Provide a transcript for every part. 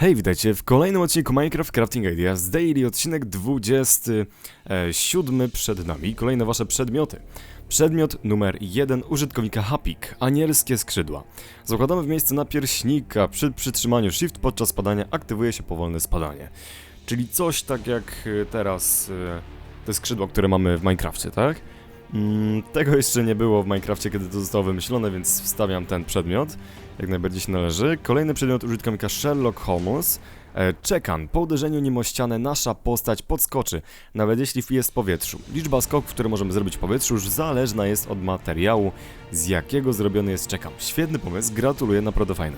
Hej, witajcie w kolejnym odcinku Minecraft Crafting Ideas Daily, odcinek 27 przed nami. Kolejne wasze przedmioty. Przedmiot numer 1 użytkownika Hapik, anielskie skrzydła. Zakładamy w miejsce napierśnika, przy przytrzymaniu Shift podczas spadania aktywuje się powolne spadanie. Czyli coś tak jak e, teraz e, te skrzydła, które mamy w Minecrafcie, tak? Mm, tego jeszcze nie było w Minecrafcie, kiedy to zostało wymyślone, więc wstawiam ten przedmiot. Jak najbardziej się należy. Kolejny przedmiot użytkownika Sherlock Holmes. E, Czekan. Po uderzeniu nim nasza postać podskoczy, nawet jeśli jest w powietrzu. Liczba skoków, które możemy zrobić w powietrzu, już zależna jest od materiału, z jakiego zrobiony jest czekan. Świetny pomysł, gratuluję, naprawdę fajne.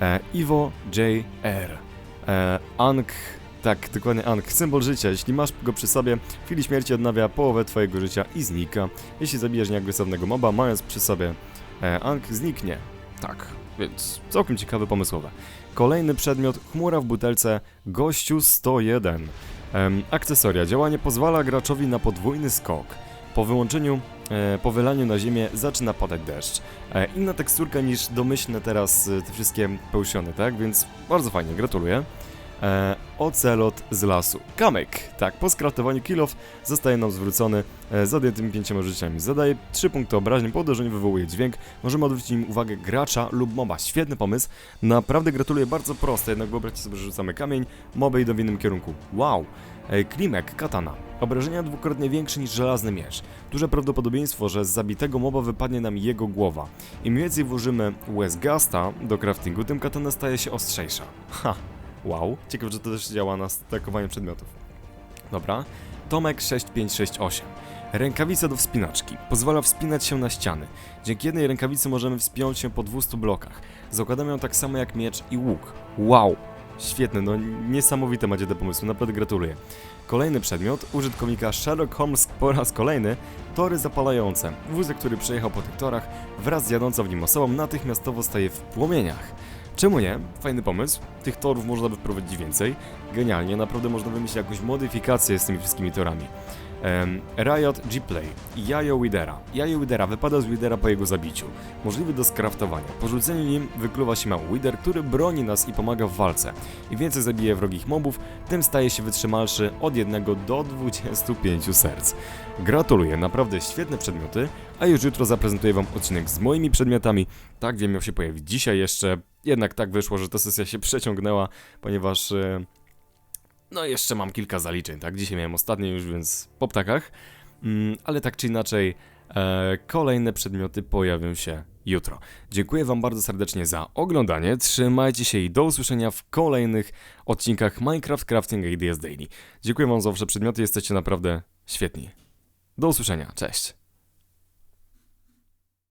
E, Iwo J.R. E, Ank, tak, dokładnie Ank, symbol życia. Jeśli masz go przy sobie, w chwili śmierci odnawia połowę twojego życia i znika. Jeśli zabijesz nieagresywnego moba, mając przy sobie e, Ank, zniknie. Tak, więc całkiem ciekawe, pomysłowe. Kolejny przedmiot, chmura w butelce, gościu 101. Em, akcesoria. Działanie pozwala graczowi na podwójny skok. Po wyłączeniu, e, po wylaniu na ziemię zaczyna padać deszcz. E, inna teksturka niż domyślne teraz e, te wszystkie pełsiony, tak? Więc bardzo fajnie, gratuluję. E, ocelot z lasu. Kamyk. Tak, po skraftowaniu kilof zostaje nam zwrócony e, z odjętymi pięcioma życiami. Zadaje 3 punkty obraźni, po uderzeniu wywołuje dźwięk. Możemy odwrócić nim uwagę gracza lub moba. Świetny pomysł. Naprawdę gratuluję, bardzo proste, jednak wyobraźcie sobie, że rzucamy kamień, moby idą w innym kierunku. Wow! E, Klimek, katana. Obrażenia dwukrotnie większe niż żelazny miecz. Duże prawdopodobieństwo, że z zabitego moba wypadnie nam jego głowa. Im więcej włożymy Westgasta do craftingu, tym katana staje się ostrzejsza. Ha! Wow, ciekawe, że to też działa na stakowanie przedmiotów. Dobra. Tomek 6568. Rękawica do wspinaczki. Pozwala wspinać się na ściany. Dzięki jednej rękawicy możemy wspiąć się po 200 blokach. Zakładam ją tak samo jak miecz i łuk. Wow! Świetne, no niesamowite macie te pomysły, naprawdę gratuluję. Kolejny przedmiot, użytkownika Sherlock Holmes po raz kolejny, tory zapalające. Wózek, który przejechał po tych torach, wraz z jadącą w nim osobą natychmiastowo staje w płomieniach. Czemu nie? Fajny pomysł. Tych torów można by wprowadzić więcej. Genialnie, naprawdę można wymyślić jakąś modyfikację z tymi wszystkimi torami. Em, Riot G-Play. Jajo Widera. Jajo Widera wypada z Widera po jego zabiciu. Możliwy do skraftowania. Po rzuceniu nim wykluwa się mały Wider, który broni nas i pomaga w walce. Im więcej zabije wrogich mobów, tym staje się wytrzymalszy od 1 do 25 serc. Gratuluję, naprawdę świetne przedmioty, a już jutro zaprezentuję Wam odcinek z moimi przedmiotami. Tak wiem, miał się pojawić dzisiaj jeszcze, jednak tak wyszło, że ta sesja się przeciągnęła, ponieważ... E, no jeszcze mam kilka zaliczeń, tak? Dzisiaj miałem ostatnie już, więc po ptakach. Mm, ale tak czy inaczej, e, kolejne przedmioty pojawią się jutro. Dziękuję Wam bardzo serdecznie za oglądanie. Trzymajcie się i do usłyszenia w kolejnych odcinkach Minecraft Crafting Ideas Daily. Dziękuję Wam za wasze przedmioty, jesteście naprawdę świetni. Do usłyszenia, cześć.